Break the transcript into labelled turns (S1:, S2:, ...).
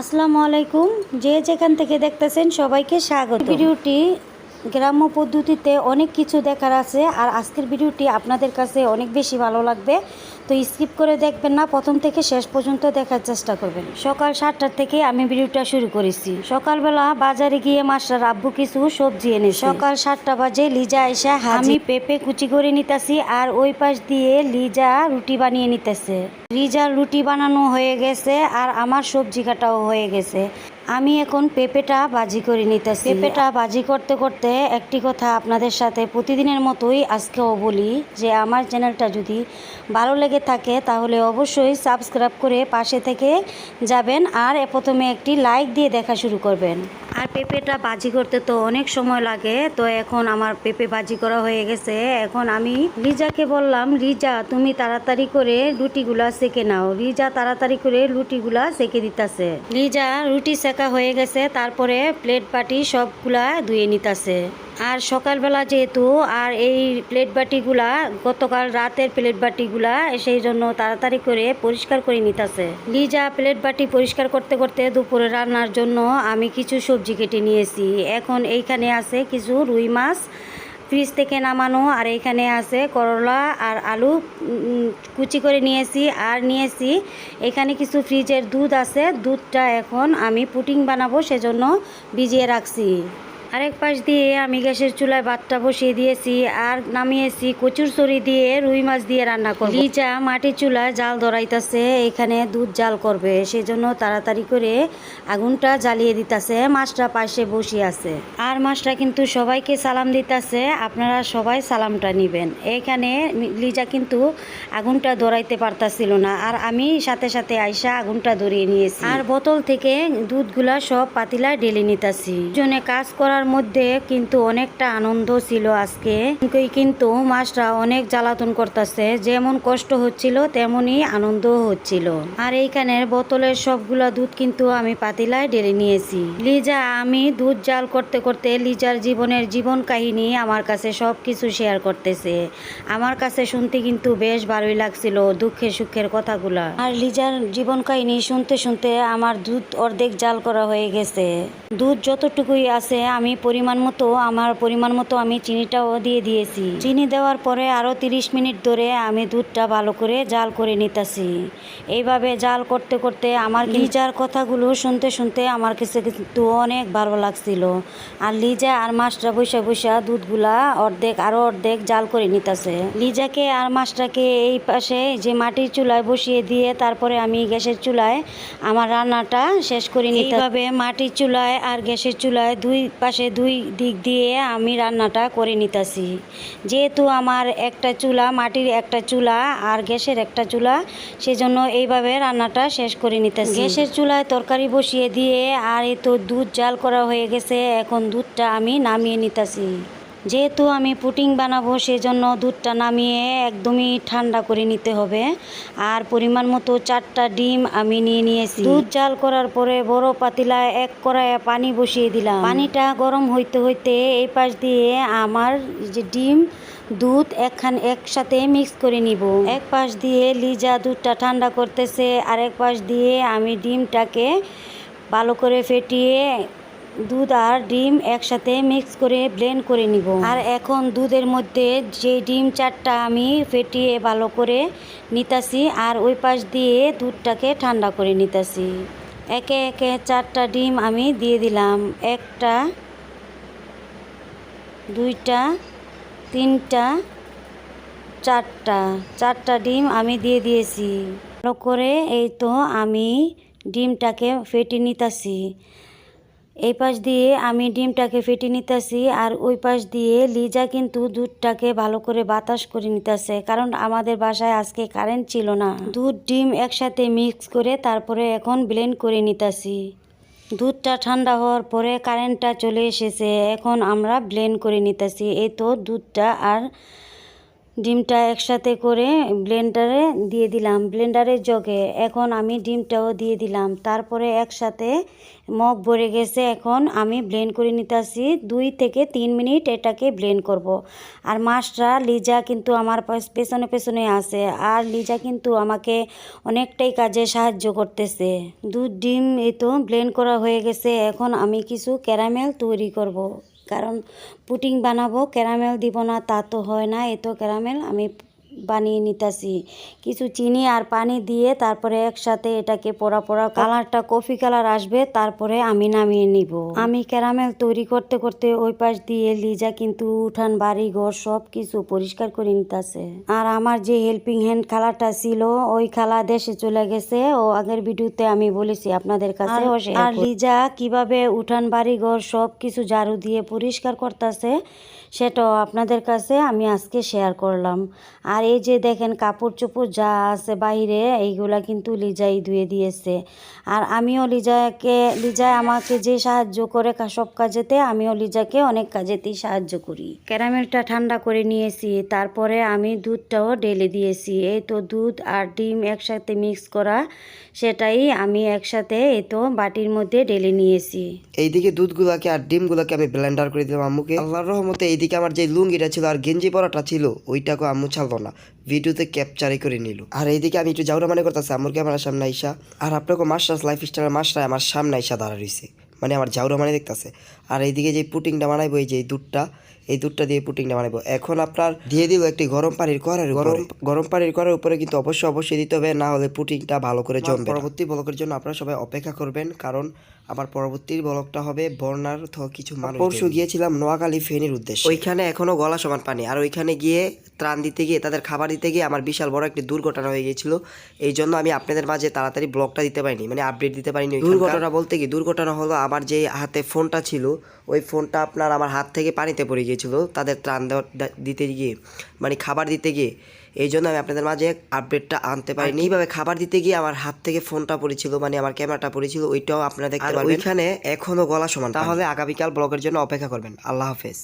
S1: আসসালামু আলাইকুম। যে যেখান থেকে দেখতেছেন সবাইকে স্বাগত। ভিডিওটি গ্রাম্য পদ্ধতিতে অনেক কিছু দেখার আছে আর আজকের ভিডিওটি আপনাদের কাছে অনেক বেশি ভালো লাগবে। তো স্কিপ করে দেখবেন না, প্রথম থেকে শেষ পর্যন্ত দেখার চেষ্টা করবেন। সকাল সাতটার থেকে আমি ভিডিওটা শুরু করেছি। সকালবেলা বাজারে গিয়ে মাস্টার আব্বু কিছু সবজি এনে সকাল সাতটা বাজে লিজা এসে আমি পেঁপে কুচি করে নিতেছি আর ওই পাশ দিয়ে লিজা রুটি বানিয়ে নিতেছে। লিজার রুটি বানানো হয়ে গেছে আর আমার সবজি কাটাও হয়ে গেছে। আমি এখন পেঁপেটা বাজি করে নিতেছি। পেঁপেটা বাজি করতে করতে একটি কথা আপনাদের সাথে প্রতিদিনের মতোই আজকেও বলি যে, আমার চ্যানেলটা যদি ভালো লেগে থাকে তাহলে অবশ্যই সাবস্ক্রাইব করে পাশে থেকে যাবেন আর প্রথমে একটি লাইক দিয়ে দেখা শুরু করবেন। আর পেঁপেটা বাজি করতে তো অনেক সময় লাগে, তো এখন আমার পেঁপে বাজি করা হয়ে গেছে। এখন আমি রিজাকে বললাম রিজা তুমি তাড়াতাড়ি করে রুটিগুলা সেকে নাও। রিজা তাড়াতাড়ি করে রুটিগুলা সেকে দিতাছে। লিজা রুটি সেকা হয়ে গেছে, তারপরে প্লেট বাটি সবগুলা ধুয়ে নিতাছে। আর সকালবেলা যেহেতু, আর এই প্লেট বাটিগুলা গতকাল রাতের প্লেট বাটিগুলা সেই জন্য তাড়াতাড়ি করে পরিষ্কার করে নিতেছে। লিজা প্লেট বাটি পরিষ্কার করতে করতে দুপুরে রান্নার জন্য আমি কিছু সবজি কেটে নিয়েছি। এখন এইখানে আছে কিছু রুই মাছ, ফ্রিজ থেকে নামানো, আর এইখানে আছে করলা আর আলু কুচি করে নিয়েছি। আর নিয়েছি এখানে কিছু ফ্রিজের দুধ আছে। দুধটা এখন আমি পুটিং বানাবো, সেজন্য ভিজিয়ে রাখছি। আরেক পাশ দিয়ে আমি গ্যাসের চুলায় ভাতটা বসিয়ে দিয়েছি আর নামিয়েছি কচুর চড়ি দিয়ে রুই মাছ দিয়ে রান্না করব। লিচা মাটির চুলায় জাল ধরাইতেছে, এখানে দুধ জাল করবে, সেজন্য তাড়াতাড়ি করে আগুনটা জ্বালিয়ে দিতেছে, মাছটা পাশে বসিয়ে আছে। আর মাছটা কিন্তু সবাইকে সালাম দিতেছে, আপনারা সবাই সালামটা নিবেন। এখানে লিজা কিন্তু আগুনটা ধরাইতে পারতাছিল না, আর আমি সাথে সাথে আইসা আগুনটা ধরিয়ে নিয়েছি। আর বোতল থেকে দুধগুলা সব পাতিলা ঢেলে নিতাছি। জনে কাজ করার মধ্যে কিন্তু অনেকটা আনন্দ ছিল আজকে। কিন্তু মাছটা অনেক জ্বালাতন করতেছে, যেমন কষ্ট হচ্ছিল, তেমনই আনন্দ হচ্ছিল। আর এইখানের বোতলের সবগুলা দুধ কিন্তু আমি পাতিলায় ঢেলে নিয়েছি। লিজা, আমি দুধ জাল করতে করতে লিজার জীবনের জীবন কাহিনী আমার কাছে সব কিছু শেয়ার করতেছে। আমার কাছে শুনতে কিন্তু বেশ ভালোই লাগছিল দুঃখের সুখের কথাগুলা। আর লিজার জীবন কাহিনী শুনতে শুনতে আমার দুধ অর্ধেক জাল করা হয়ে গেছে। দুধ যতটুকুই আছে আমি পরিমাণ মতো আমার পরিমাণ মতো আমি চিনিটাও দিয়ে দিয়েছি। চিনি দেওয়ার পরে আরও তিরিশ মিনিট ধরে আমি দুধটা ভালো করে জাল করে নিতেছি। এইভাবে জাল করতে করতে আমার লিজার কথাগুলো শুনতে শুনতে আমার কাছে কিন্তু অনেক ভালো লাগছিল। আর লিজা আর মাছটা বৈশা বৈশা দুধগুলা অর্ধেক আরও অর্ধেক জাল করে নিতেছে। লিজাকে আর মাছটাকে এই পাশে যে মাটির চুলায় বসিয়ে দিয়ে তারপরে আমি গ্যাসের চুলায় আমার রান্নাটা শেষ করে নিতে এইভাবে মাটির চুলায় আর গ্যাসের চুলায় দুই পাশে দুই দিক দিয়ে আমি রান্নাটা করে নিতেছি। যেহেতু আমার একটা চুলা, মাটির একটা চুলা আর গ্যাসের একটা চুলা, সেজন্য এইভাবে রান্নাটা শেষ করে নিতেছি। গ্যাসের চুলায় তরকারি বসিয়ে দিয়ে আর এ তো দুধ জাল করা হয়ে গেছে, এখন দুধটা আমি নামিয়ে নিতেছি। যেহেতু আমি পুটিং বানাবো, সেজন্য দুধটা নামিয়ে একদমই ঠান্ডা করে নিতে হবে। আর পরিমাণ মতো চারটা ডিম আমি নিয়ে নিয়েছি। দুধ জাল করার পরে বড় পাতিলায় এক কড়াইয়ে পানি বসিয়ে দিলাম। পানিটা গরম হইতে হইতে এই পাশ দিয়ে আমার যে ডিম, দুধ একখান একসাথে মিক্স করে নিব। এক পাশ দিয়ে লিজা দুধটা ঠান্ডা করতেছে আর এক পাশ দিয়ে আমি ডিমটাকে ভালো করে ফেটিয়ে দুধ আর ডিম একসাথে মিক্স করে ব্লেন্ড করে নিব। আর এখন দুধের মধ্যে যে ডিম চারটা আমি ফেটিয়ে ভালো করে নিতাছি আর ওই পাশ দিয়ে দুধটাকে ঠান্ডা করে নিতাছি। একে একে চারটা ডিম আমি দিয়ে দিলাম। একটা, দুইটা, তিনটা, চারটা। চারটা ডিম আমি দিয়ে দিয়েছি। ভালো করে এই তো আমি ডিমটাকে ফেটে নিতাছি। এই পাশ দিয়ে আমি ডিমটাকে ফেটে নিতেছি আর ওই পাশ দিয়ে লিজা কিন্তু দুধটাকে ভালো করে বাতাস করে নিতেছে। কারণ আমাদের বাসায় আজকে কারেন্ট ছিল না। দুধ, ডিম একসাথে মিক্স করে তারপরে এখন ব্লেন্ড করে নিতেছি। দুধটা ঠান্ডা হওয়ার পরে কারেন্টটা চলে এসেছে। এখন আমরা ব্লেন্ড করে নিতেছি। এই তো দুধটা আর ডিমটা একসাথে করে ব্লেন্ডারে দিয়ে দিলাম, ব্লেন্ডারের জগে। এখন আমি ডিমটাও দিয়ে দিলাম। তারপরে একসাথে মগ ভরে গেছে। এখন আমি ব্লেন্ড করে নিতেছি। দুই থেকে তিন মিনিট এটাকে ব্লেন্ড করব। আর মাছটা লিজা কিন্তু আমার পেছনে পেছনে আছে। আর লিজা কিন্তু আমাকে অনেকটাই কাজে সাহায্য করতেছে। দুধ ডিম এই তো ব্লেন্ড করা হয়ে গেছে। এখন আমি কিছু ক্যারামেল তৈরি করব। কারণ পুটিং বানাবো ক্যারামেল দিব না তা তো হয় না। এত ক্যারামেল আমি বানিয়ে নিতেছি। কিছু চিনি আর পানি দিয়ে তারপরে একসাথে এটাকে পোড়া পোড়া কালারটা কফি কালার আসবে তারপরে আমি নামিয়ে নিব। আমি ক্যারামেল তৈরি করতে করতে ওই পাশ দিয়ে লিজা কিন্তু উঠান বাড়ি ঘর সব কিছু পরিষ্কার করে নিতেছে। আর আমার যে হেল্পিং হ্যান্ড খালাটা ছিল ওই খালা দেশে চলে গেছে। ও আগের ভিডিওতে আমি বলেছি আপনাদের কাছে
S2: আর
S1: লিজা কীভাবে উঠান বাড়ি ঘর সব কিছু ঝাড়ু দিয়ে পরিষ্কার করতেছে সেটাও আপনাদের কাছে আমি আজকে শেয়ার করলাম। আর এই যে দেখেন কাপড় চোপড় যা আছে বাইরে, এইগুলা কিন্তু লিজাই ধুয়ে দিয়েছে। আর আমিও লিজাকে লিজায় আমাকে যে সাহায্য করে সব কাজেতে, আমিও লিজাকে অনেক কাজেতেই সাহায্য করি। ক্যারামেলটা ঠান্ডা করে নিয়েছি, তারপরে আমি দুধটাও ঢেলে দিয়েছি। এই তো দুধ আর ডিম একসাথে মিক্স করা, সেটাই আমি একসাথে এই তো বাটির মধ্যে ঢেলে নিয়েছি।
S2: এইদিকে দুধগুলাকে আর ডিমগুলোকে আমি ব্লেন্ডার করে দিলাম আম্মুকে। আল্লাহর রহমতে এইদিকে আমার যে লুঙ্গিটা ছিল আর গেঞ্জি পরাটা ছিল ওইটাকে আম্মু ছাড়লো না। ভিডিওতে ক্যাপচারই করে নিল। আর এইদিকে আমি একটু যাওয়া মনে করতেছি আমার সামনে আইসা। আর আপনাকে মাস্টার্স লাইফ স্টাইল মাস্টার আমার সামনে আইসা দাঁড়া রয়েছে মানে আমার যাওরা মানে দেখতেছে। আর এইদিকে যে পুটিংটা বানাইবো, এই যে দুধটা এই দুধটা দিয়ে পুটিংটা বানাবো। এখন আপনার দিয়ে দিব একটি গরম পানির করার গরম গরম পানির করার উপরে কিন্তু অবশ্যই অবশ্যই দিতে হবে না হলে পুটিংটা ভালো করে জমবে পরবর্তী ব্লকের জন্য আপনারা সবাই অপেক্ষা করবেন কারণ আমার পরবর্তী ব্লকটা হবে বর্ণার কিছু মানুষ পরশু গিয়েছিলাম নোয়াখালী ফেনীর উদ্দেশ্যে। ওইখানে এখনও গলা সমান পানি আর ওইখানে গিয়ে ত্রাণ দিতে গিয়ে তাদের খাবার দিতে গিয়ে আমার বিশাল বড় একটি দুর্ঘটনা হয়ে গিয়েছিল। এই জন্য আমি আপনাদের মাঝে তাড়াতাড়ি ব্লগটা দিতে পারিনি মানে আপডেট দিতে পারিনি দুর্ঘটনা বলতে কি? দুর্ঘটনা হলো আমার যে হাতে ফোনটা ছিল ওই ফোনটা আপনার আমার হাত থেকে পানিতে পড়ে গিয়েছিল। তাদের ত্রাণ দেওয়া দিতে গিয়ে মানে খাবার দিতে গিয়ে। এই জন্য আমি আপনাদের মাঝে আপডেটটা আনতে পারিনি। এইভাবে খাবার দিতে গিয়ে আমার হাত থেকে ফোনটা পড়েছিল মানে আমার ক্যামেরাটা পড়েছিল ওইটাও আপনারা দেখতে পারবেন। এখানে এখনও গলা সমান তাহলে আগামীকাল ব্লগের জন্য অপেক্ষা করবেন। আল্লাহ হাফেজ।